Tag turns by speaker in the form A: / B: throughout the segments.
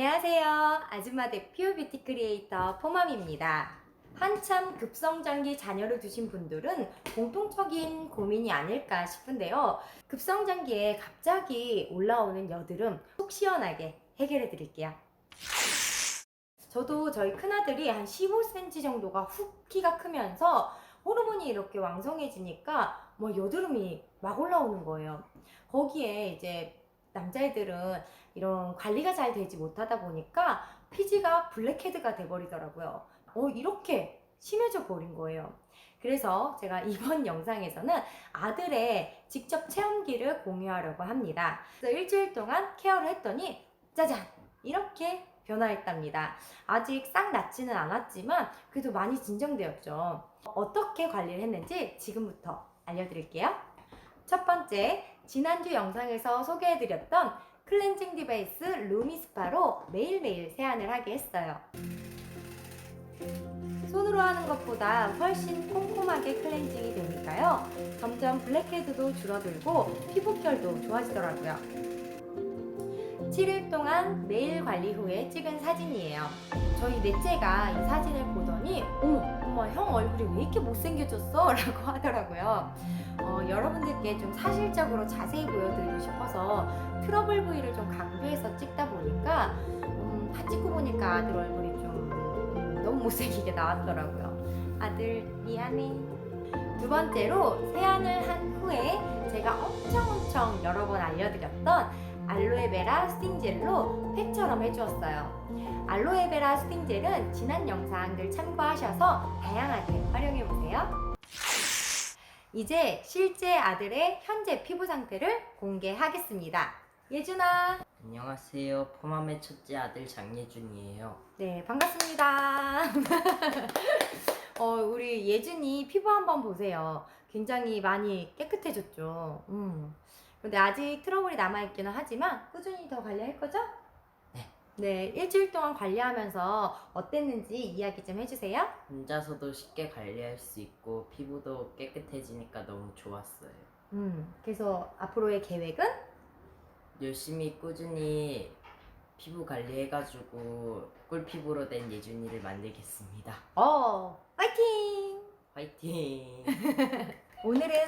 A: 안녕하세요. 아줌마 대표 뷰티 크리에이터 포맘입니다. 한참 급성장기 자녀를 두신 분들은 공통적인 고민이 아닐까 싶은데요. 급성장기에 갑자기 올라오는 여드름 속 시원하게 해결해 드릴게요. 저도 저희 큰아들이 한 15cm 정도가 훅 키가 크면서 호르몬이 이렇게 왕성해지니까 뭐 여드름이 막 올라오는 거예요. 거기에 이제 남자애들은 이런 관리가 잘 되지 못하다 보니까 피지가 블랙헤드가 돼버리더라고요. 어, 이렇게 심해져 버린 거예요. 그래서 제가 이번 영상에서는 아들의 직접 체험기를 공유하려고 합니다. 그래서 일주일 동안 케어를 했더니 짜잔! 이렇게 변화했답니다. 아직 싹 낫지는 않았지만 그래도 많이 진정되었죠. 어떻게 관리를 했는지 지금부터 알려드릴게요. 첫 번째, 지난주 영상에서 소개해드렸던 클렌징 디바이스 루미스파로 매일매일 세안을 하게 했어요. 손으로 하는 것보다 훨씬 꼼꼼하게 클렌징이 되니까요. 점점 블랙헤드도 줄어들고 피부결도 좋아지더라고요. 7일 동안 매일 관리 후에 찍은 사진이에요. 저희 넷째가 이 사진을 보더니 어머, 엄마 형 얼굴이 왜 이렇게 못생겨졌어? 라고 하더라고요. 어, 여러분들께 좀 사실적으로 자세히 보여드리고 싶어서 트러블 부위를 좀 강조해서 찍다 보니까 음, 다 찍고 보니까 아들 얼굴이 좀 음, 너무 못생기게 나왔더라고요. 아들 미안해. 두 번째로 세안을 한 후에 제가 엄청 엄청 여러 번 알려드렸던 알로에베라 스팅젤로 팩처럼 해주었어요. 알로에베라 스팅젤은 지난 영상들 참고하셔서 다양하게 활용해보세요. 이제 실제 아들의 현재 피부 상태를 공개하겠습니다. 예준아.
B: 안녕하세요. 포맘의 첫째 아들 장예준이에요.
A: 네, 반갑습니다. 어, 우리 예준이 피부 한번 보세요. 굉장히 많이 깨끗해졌죠. 음. 근데 아직 트러블이 남아있기는 하지만 꾸준히 더 관리할 거죠?
B: 네.
A: 네, 일주일 동안 관리하면서 어땠는지 이야기 좀 해주세요.
B: 혼자서도 쉽게 관리할 수 있고 피부도 깨끗해지니까 너무 좋았어요.
A: 음, 그래서 앞으로의 계획은?
B: 열심히 꾸준히 피부 관리해가지고 꿀피부로 된 예준이를 만들겠습니다.
A: 어, 파이팅!
B: 화이팅!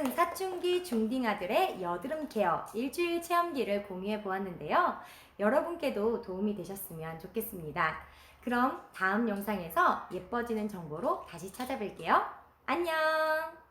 A: 오늘은 사춘기 중딩 아들의 여드름 케어 일주일 체험기를 공유해 보았는데요. 여러분께도 도움이 되셨으면 좋겠습니다. 그럼 다음 영상에서 예뻐지는 정보로 다시 찾아뵐게요. 안녕!